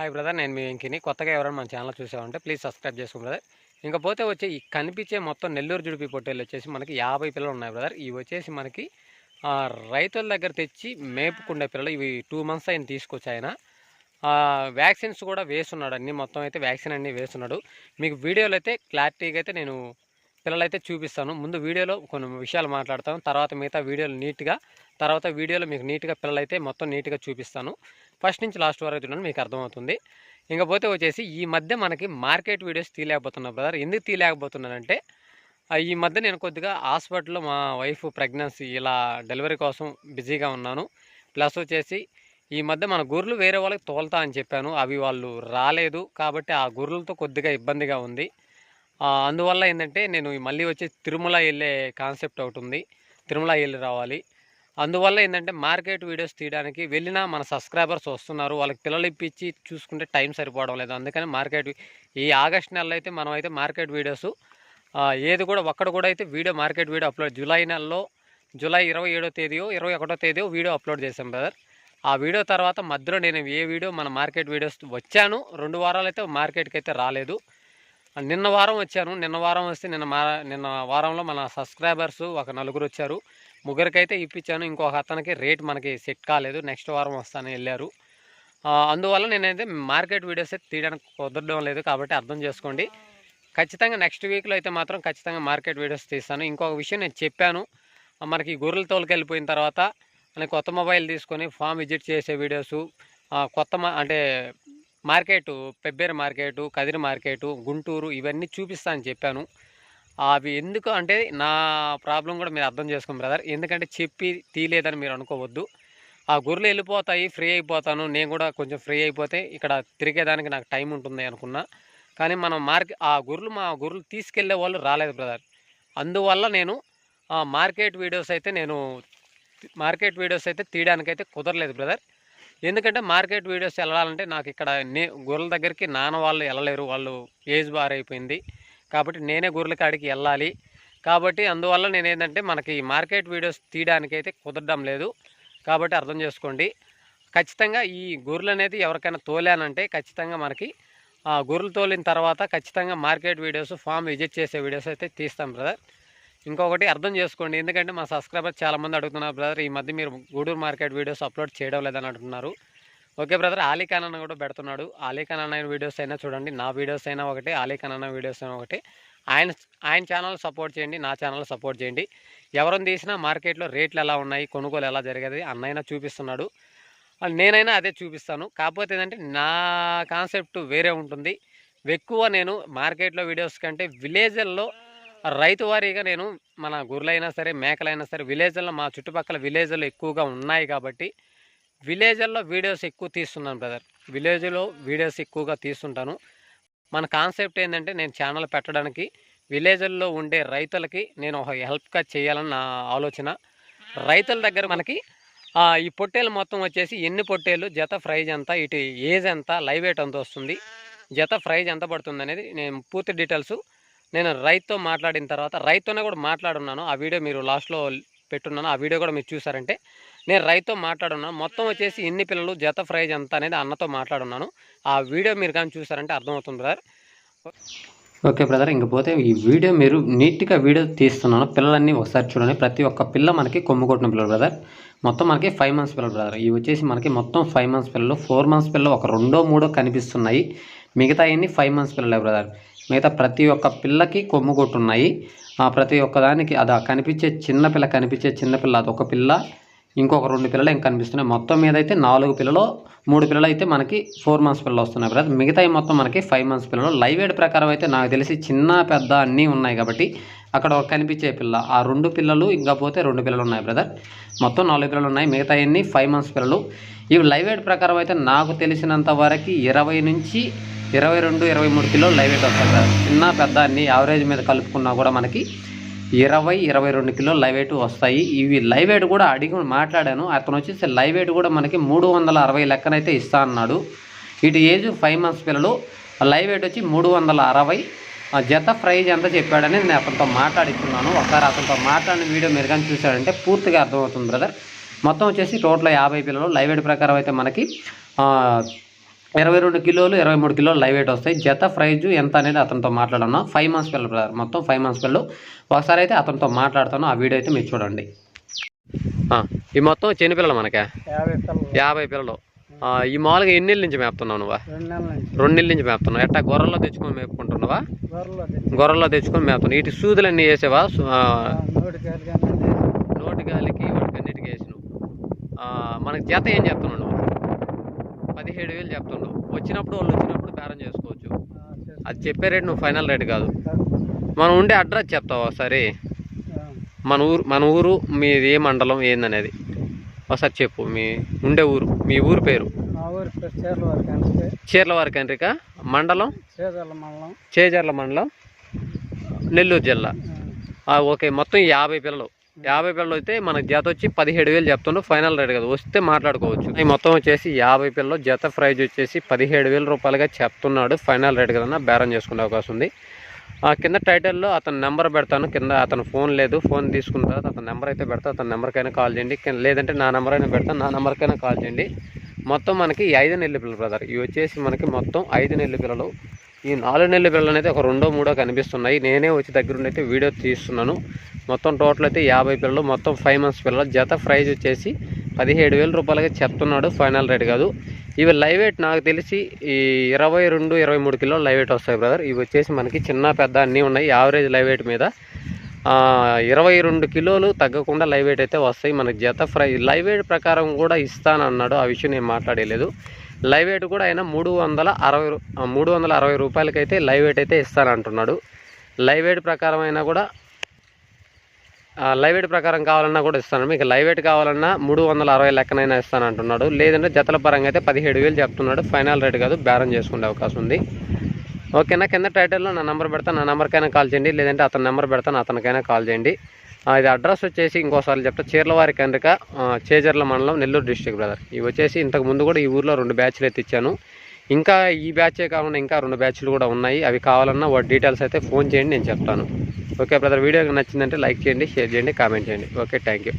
Hi brother నేను మీ వెంకిని. కొత్తగా ఎవరైనా మన ఛానల్ చూసామంటే ప్లీజ్ సబ్స్క్రైబ్ చేసుకోండి బ్రదర్ ఇంకపోతే వచ్చే ఈ కనిపించే మొత్తం నెల్లూరు జుడిపి పొట్టేలు వచ్చేసి మనకి యాభై పిల్లలు ఉన్నాయి బ్రదర్ ఇవి వచ్చేసి మనకి రైతుల దగ్గర తెచ్చి మేపుకుండే పిల్లలు. ఇవి టూ మంత్స్ అయిన తీసుకొచ్చి ఆయన. తీసుకొచ్చాయన వ్యాక్సిన్స్ కూడా వేస్తున్నాడు. అన్ని మొత్తం అయితే వ్యాక్సిన్ అన్నీ వేస్తున్నాడు. మీకు వీడియోలు అయితే క్లారిటీగా అయితే నేను పిల్లలైతే చూపిస్తాను. ముందు వీడియోలో కొన్ని విషయాలు మాట్లాడతాను. తర్వాత మిగతా వీడియోలు నీట్గా తర్వాత వీడియోలో మీకు నీట్గా పిల్లలైతే మొత్తం నీట్గా చూపిస్తాను. ఫస్ట్ నుంచి లాస్ట్ వరకు చూడండి మీకు అర్థమవుతుంది. ఇంకపోతే వచ్చేసి ఈ మధ్య మనకి మార్కెట్ వీడియోస్ తీయలేకపోతున్నా బ్రదర్. ఎందుకు తీయలేకపోతున్నానంటే ఈ మధ్య నేను కొద్దిగా హాస్పిటల్లో మా వైఫ్ ప్రెగ్నెన్సీ ఇలా డెలివరీ కోసం బిజీగా ఉన్నాను. ప్లస్ వచ్చేసి ఈ మధ్య మన గొర్రెలు వేరే వాళ్ళకి తోలుతా అని చెప్పాను. అవి వాళ్ళు రాలేదు కాబట్టి ఆ గొర్రెలతో కొద్దిగా ఇబ్బందిగా ఉంది. అందువల్ల ఏంటంటే నేను మళ్ళీ వచ్చి తిరుమల వెళ్ళే కాన్సెప్ట్ ఒకటి ఉంది. తిరుమల వెళ్ళి రావాలి. అందువల్ల ఏంటంటే మార్కెట్ వీడియోస్ తీయడానికి వెళ్ళినా మన సబ్స్క్రైబర్స్ వస్తున్నారు. వాళ్ళకి పిల్లలు ఇప్పించి చూసుకుంటే టైం సరిపోవడం లేదు. అందుకని మార్కెట్ ఈ ఆగస్ట్ నెలలో అయితే మనం అయితే మార్కెట్ వీడియోస్ ఏది కూడా ఒక్కడ కూడా అయితే video market video upload July నెలలో జూలై ఇరవై ఏడో తేదీయో ఇరవై ఒకటో తేదీయో వీడియో అప్లోడ్ చేశాం బ్రదర్. ఆ వీడియో తర్వాత మధ్యలో నేను ఏ వీడియో మన మార్కెట్ వీడియోస్ వచ్చాను. రెండు వారాలు అయితే మార్కెట్కి అయితే రాలేదు. నిన్న వారం వచ్చాను. నిన్న వారం వస్తే నిన్న మా నిన్న వారంలో మన సబ్స్క్రైబర్స్ ఒక నలుగురు వచ్చారు. ముగ్గురికైతే ఇప్పించాను. ఇంకొక అతనికి రేట్ మనకి సెట్ కాలేదు. నెక్స్ట్ వారం వస్తాను వెళ్ళారు. అందువల్ల నేనైతే మార్కెట్ వీడియోస్ అయితే తీయడానికి కుదరడం లేదు కాబట్టి అర్థం చేసుకోండి. ఖచ్చితంగా నెక్స్ట్ వీక్లో అయితే మాత్రం ఖచ్చితంగా మార్కెట్ వీడియోస్ తీస్తాను. ఇంకొక విషయం నేను చెప్పాను. మనకి గొర్రెల తోలుకెళ్ళిపోయిన తర్వాత నేను కొత్త మొబైల్ తీసుకొని ఫామ్ విజిట్ చేసే వీడియోసు కొత్త మా- అంటే market Pebbair market Kadiri market Guntur ఇవన్నీ చూపిస్తా అని చెప్పాను. అవి ఎందుకు అంటే నా ప్రాబ్లం కూడా మీరు అర్థం చేసుకోండి బ్రదర్. ఎందుకంటే చెప్పి తీయలేదని మీరు అనుకోవద్దు. ఆ గొర్రెలు వెళ్ళిపోతాయి ఫ్రీ అయిపోతాను. నేను కూడా కొంచెం ఫ్రీ అయిపోతే ఇక్కడ తిరిగేదానికి నాకు టైం ఉంటుంది అనుకున్నా. కానీ మనం మార్కెట్ ఆ గొర్రెలు మా గొర్రెలు తీసుకెళ్ళే వాళ్ళు రాలేదు బ్రదర్. అందువల్ల నేను ఆ మార్కెట్ వీడియోస్ అయితే నేను మార్కెట్ వీడియోస్ అయితే తీయడానికైతే కుదరలేదు బ్రదర్. ఎందుకంటే మార్కెట్ వీడియోస్ వెళ్ళాలంటే నాకు ఇక్కడ నే గొర్రెల దగ్గరికి నాన్న వాళ్ళు వెళ్ళలేరు వాళ్ళు ఏజ్ బార్ అయిపోయింది కాబట్టి నేనే గొర్రెల కాడికి వెళ్ళాలి కాబట్టి అందువల్ల నేను ఏంటంటే మనకి మార్కెట్ వీడియోస్ తీయడానికైతే కుదరడం లేదు. కాబట్టి అర్థం చేసుకోండి. ఖచ్చితంగా ఈ గొర్రెలు అనేది ఎవరికైనా తోలానంటే ఖచ్చితంగా మనకి ఆ గొర్రెలు తోలిన తర్వాత ఖచ్చితంగా మార్కెట్ వీడియోస్ ఫామ్ విజిట్ చేసే వీడియోస్ అయితే తీస్తాం బ్రదర్. ఇంకొకటి అర్థం చేసుకోండి. ఎందుకంటే మా సబ్స్క్రైబర్స్ చాలామంది అడుగుతున్నారు బ్రదర్ ఈ మధ్య మీరు గూడూరు మార్కెట్ వీడియోస్ అప్లోడ్ చేయడం లేదని అంటున్నారు. ఓకే బ్రదర్ ఆలీఖాన్ అన్న కూడా పెడుతున్నాడు. ఆలీఖాన్ అన్న వీడియోస్ అయినా చూడండి. నా వీడియోస్ అయినా ఒకటే ఆలీఖాన్ అన్న వీడియోస్ అయినా ఒకటి. ఆయన ఆయన ఛానల్ సపోర్ట్ చేయండి నా ఛానల్ సపోర్ట్ చేయండి. ఎవరిని తీసినా మార్కెట్లో రేట్లు ఎలా ఉన్నాయి కొనుగోలు ఎలా జరిగేది అన్నైనా చూపిస్తున్నాడు. నేనైనా అదే చూపిస్తాను. కాకపోతే ఏంటంటే నా కాన్సెప్ట్ వేరే ఉంటుంది. ఎక్కువ నేను మార్కెట్లో వీడియోస్ కంటే విలేజ్ల్లో రైతు వారీగా నేను మన గొర్రెలైనా సరే మేకలైనా సరే విలేజ్లో మా చుట్టుపక్కల విలేజ్లో ఎక్కువగా ఉన్నాయి కాబట్టి విలేజ్ల్లో వీడియోస్ ఎక్కువ తీస్తున్నాను బ్రదర్. విలేజ్లో వీడియోస్ ఎక్కువగా తీస్తుంటాను. మన కాన్సెప్ట్ ఏంటంటే నేను ఛానల్ పెట్టడానికి విలేజ్ల్లో ఉండే రైతులకి నేను ఒక హెల్ప్గా చేయాలని నా ఆలోచన. రైతుల దగ్గర మనకి ఈ పొట్టేలు మొత్తం వచ్చేసి ఎన్ని పొట్టేలు జత ప్రైజ్ ఎంత ఇటు ఏజ్ ఎంత లైవ్ వెయిట్ ఎంత వస్తుంది జత ప్రైజ్ ఎంత పడుతుంది అనేది నేను పూర్తి డీటెయిల్స్ నేను రైతుతో మాట్లాడిన తర్వాత రైతుతోనే కూడా మాట్లాడున్నాను. ఆ వీడియో మీరు లాస్ట్లో పెట్టున్నాను. ఆ వీడియో కూడా మీరు చూసారంటే నేను రైతుతో మాట్లాడున్నాను. మొత్తం వచ్చేసి ఎన్ని పిల్లలు జత ప్రైజ్ ఎంత అనేది అన్నతో మాట్లాడున్నాను. ఆ వీడియో మీరు కానీ చూసారంటే అర్థమవుతుంది బ్రదర్. Okay brother. ఇంకపోతే ఈ వీడియో మీరు నీట్గా వీడియో తీస్తున్నాను. పిల్లలన్నీ ఒకసారి చూడండి. ప్రతి ఒక్క పిల్ల మనకి కొమ్ము కొట్టిన పిల్లలు బ్రదర్. మొత్తం మనకి ఫైవ్ మంత్స్ పిల్లలు బ్రదర్. ఇవి వచ్చేసి మనకి మొత్తం ఫైవ్ మంత్స్ పిల్లలు ఫోర్ మంత్స్ పిల్లలు ఒక రెండో మూడో కనిపిస్తున్నాయి. మిగతా అన్ని ఫైవ్ మంత్స్ పిల్లలే బ్రదర్. మిగతా ప్రతి ఒక్క పిల్లకి కొమ్ము కొట్టున్నాయి. ఆ ప్రతి ఒక్కదానికి అది కనిపించే చిన్న పిల్ల కనిపించే చిన్నపిల్ల అది అదొక పిల్ల ఇంకొక రెండు పిల్లలు ఇంకా కనిపిస్తున్నాయి. మొత్తం మీద అయితే నాలుగు పిల్లలు మూడు పిల్లలు అయితే మనకి ఫోర్ మంత్స్ పిల్లలు వస్తున్నాయి బ్రదర్ మిగతా మొత్తం మనకి ఫైవ్ మంత్స్ పిల్లలు. లైవ్ ఎయిడ్ ప్రకారం అయితే నాకు తెలిసి చిన్న పెద్ద అన్నీ ఉన్నాయి కాబట్టి అక్కడ ఒక కనిపించే పిల్ల. ఆ రెండు పిల్లలు ఇంకా పోతే రెండు పిల్లలు ఉన్నాయి బ్రదర్ మొత్తం నాలుగు పిల్లలు ఉన్నాయి. మిగతా అన్ని ఫైవ్ మంత్స్ పిల్లలు. ఇవి లైవ్ ఎయిడ్ ప్రకారం అయితే నాకు తెలిసినంత వరకు ఇరవై నుంచి ఇరవై రెండు ఇరవై మూడు కిలోలు లైవ్ వెయిట్ వస్తాయి సార్. చిన్న పెద్ద అన్ని యావరేజ్ మీద కలుపుకున్నా కూడా మనకి ఇరవై ఇరవై రెండు కిలోలు లైవ్ వెయిట్ వస్తాయి. ఇవి లైవ్ వెయిట్ కూడా అడిగి మాట్లాడాను. అతను వచ్చేసి లైవ్ వెయిట్ కూడా మనకి మూడు వందల అరవై లెక్కనైతే ఇస్తా అన్నాడు. ఇటు ఏజ్ ఫైవ్ మంత్స్ పిల్లలు లైవ్ వెయిట్ వచ్చి మూడు వందల అరవై. జత ప్రైజ్ ఎంత చెప్పాడని నేను అతనితో మాట్లాడిస్తున్నాను ఒకసారి అతనితో మాట్లాడిన వీడియో మీరు కానీ చూశాడంటే పూర్తిగా అర్థమవుతుంది బ్రదర్. మొత్తం వచ్చేసి టోటల్ యాభై పిల్లలు. లైవ్ ఎయిడ్ ప్రకారం అయితే మనకి ఇరవై రెండు కిలోలు ఇరవై మూడు కిలోలు లైవ్ వెయిట్ వస్తాయి. జత ప్రైజు ఎంత అనేది అతనితో మాట్లాడన్నా ఫైవ్ మంత్స్ పిల్లలు బ్రదర్ మొత్తం ఫైవ్ మంత్స్ పిల్లలు. ఒకసారి అయితే అతనితో మాట్లాడతాను. ఆ వీడియో అయితే మీరు చూడండి. ఈ మొత్తం చెన్ని పిల్లలు మనకే? యాభై పిల్లలు. ఈ మామూలుగా ఎన్ని నెలల నుంచి మేపుతున్నావు నువ్వా? రెండు నెలల నుంచి. మేపుతున్నావు. ఎట్టా గొర్రెల్లో తెచ్చుకొని మేపుకుంటున్నావా? గొర్రెల్లో తెచ్చుకొని మేపుతున్నావు. వీటి సూదులన్నీ వేసావా? నోటి గాలికి వాటికన్నిటికీ వేసినావు. ఆ, మనకి జత ఏం చెప్తున్నావు పదిహేడు వేలు చెప్తున్నావు. వచ్చినప్పుడు వాళ్ళు వచ్చినప్పుడు బేరం చేసుకోవచ్చు. అది చెప్పే రేట్ నువ్వు ఫైనల్ రేట్ కాదు. మనం ఉండే అడ్రస్ చెప్తావు ఒకసారి? మన ఊరు మన ఊరు మీది ఏ మండలం ఏందనేది? ఒకసారి చెప్పు మీ ఉండే ఊరు మీ ఊరు పేరు. చీర్లవారి కండ్రిక మండలం? చేజర్ల మండలం. నెల్లూరు జిల్లా. ఓకే మొత్తం యాభై పిల్లలు. యాభై పిల్లలు అయితే మన జత వచ్చి పదిహేడు వేలు చెప్తుండ్రు ఫైనల్ రేట్ కదా. వస్తే మాట్లాడుకోవచ్చు. ఈ మొత్తం వచ్చేసి యాభై పిల్లలు జత ప్రైజ్ వచ్చేసి పదిహేడు వేల రూపాయలుగా చెప్తున్నాడు. ఫైనల్ రేట్ కదా బేరం చేసుకునే అవకాశం ఉంది. ఆ కింద టైటిల్లో అతని నెంబర్ పెడతాను. కింద అతను ఫోన్ లేదు. ఫోన్ తీసుకున్న తర్వాత అతని నెంబర్ అయితే పెడతా. అతని నెంబర్కైనా కాల్ చేయండి. లేదంటే నా నెంబర్ అయినా పెడతాను నా నెంబర్కైనా కాల్ చేయండి. మొత్తం మనకి ఐదు నెలల పిల్లలు బ్రదర్ ఇవి వచ్చేసి మనకి మొత్తం ఐదు నెలల పిల్లలు. ఈ నాలుగు నెలల పిల్లలు అయితే ఒక రెండో మూడో కనిపిస్తున్నాయి. నేనే వచ్చి దగ్గరుండి అయితే వీడియో తీస్తున్నాను. మొత్తం టోటల్ అయితే యాభై పిల్లలు మొత్తం ఫైవ్ మంత్స్ పిల్లలు. జత ప్రైజ్ వచ్చేసి పదిహేడు వేల రూపాయలకి చెప్తున్నాడు ఫైనల్ రేట్ కాదు. ఇవి లైవ్ వెయిట్ నాకు తెలిసి ఈ ఇరవై రెండు ఇరవై మూడు కిలోలు లైవ్ వెయిట్ వస్తాయి బ్రదర్. ఇవి వచ్చేసి మనకి చిన్న పెద్ద అన్నీ ఉన్నాయి. యావరేజ్ లైవ్ వెయిట్ మీద ఇరవై రెండు కిలోలు తగ్గకుండా లైవ్ వెయిట్ అయితే వస్తాయి మనకి జత ఫ్రై లైవ్ వెయిట్ ప్రకారం కూడా ఇస్తానన్నాడు. ఆ విషయం నేను మాట్లాడలేదు. లైవ్ వెయిట్ కూడా ఆయన మూడు వందల అరవై మూడు వందల అరవై రూపాయలకైతే లైవ్ వెయిట్ అయితే ఇస్తానంటున్నాడు. లైవ్ వెయిట్ ప్రకారం అయినా కూడా లైవ్ వెయిట్ ప్రకారం కావాలన్నా కూడా ఇస్తాను. మీకు లైవ్ వెయిట్ కావాలన్నా మూడు వందల అరవై లెక్కనైనా ఇస్తాను అంటున్నాడు. లేదంటే జతల పరంగా అయితే పదిహేడు వేలు చెప్తున్నాడు. ఫైనల్ రేట్ కాదు బేరం చేసుకునే అవకాశం ఉంది. ఓకేనా? కింద టైటిల్లో నా నెంబర్ పెడతాను నా నెంబర్కైనా కాల్ చేయండి. లేదంటే అతని నెంబర్ పెడతాను అతనికైనా కాల్ చేయండి. ఇది అడ్రస్ వచ్చేసి ఇంకోసారి చెప్తా. చీర్లవారి కండ్రిక చేజర్ల మండలం నెల్లూరు డిస్టిక్ బ్రదర్ ఇవి వచ్చేసి ఇంతకు ముందు కూడా ఈ ఊర్లో రెండు బ్యాచ్లు అయితే ఇచ్చాను. ఇంకా ఈ బ్యాచే కాకుండా ఇంకా రెండు బ్యాచ్లు కూడా ఉన్నాయి. అవి కావాలన్నా వాటి డీటెయిల్స్ అయితే ఫోన్ చేయండి నేను చెప్తాను. ఓకే బ్రదర్ వీడియో నచ్చిందంటే లైక్ చేయండి షేర్ చేయండి కామెంట్ చేయండి. Okay thank you.